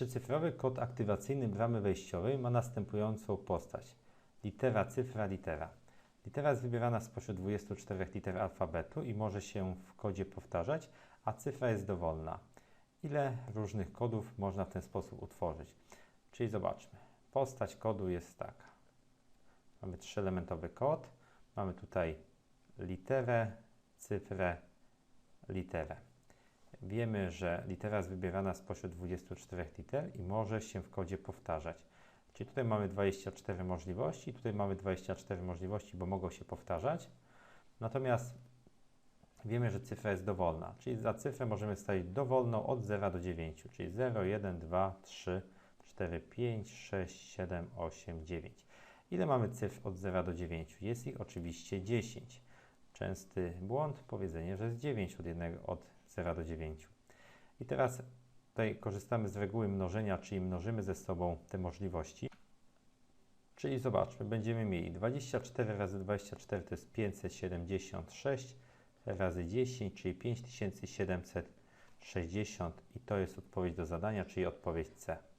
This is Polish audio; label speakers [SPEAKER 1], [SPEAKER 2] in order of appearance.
[SPEAKER 1] Trzycyfrowy kod aktywacyjny bramy wejściowej ma następującą postać. Litera, cyfra, litera. Litera jest wybierana spośród 24 liter alfabetu i może się w kodzie powtarzać, a cyfra jest dowolna. Ile różnych kodów można w ten sposób utworzyć? Czyli zobaczmy. Postać kodu jest taka. Mamy trzyelementowy kod. Mamy tutaj literę, cyfrę, literę. Wiemy, że litera jest wybierana spośród 24 liter i może się w kodzie powtarzać. Czyli tutaj mamy 24 możliwości, tutaj mamy 24 możliwości, bo mogą się powtarzać. Natomiast wiemy, że cyfra jest dowolna, czyli za cyfrę możemy wstawić dowolną od 0 do 9, czyli 0, 1, 2, 3, 4, 5, 6, 7, 8, 9. Ile mamy cyfr od 0 do 9? Jest ich oczywiście 10. Częsty błąd, powiedzenie, że jest 9 od, jednego, od 0 do 9. I teraz tutaj korzystamy z reguły mnożenia, czyli mnożymy ze sobą te możliwości. Czyli zobaczmy, będziemy mieli 24 razy 24 to jest 576 razy 10, czyli 5760 i to jest odpowiedź do zadania, czyli odpowiedź C.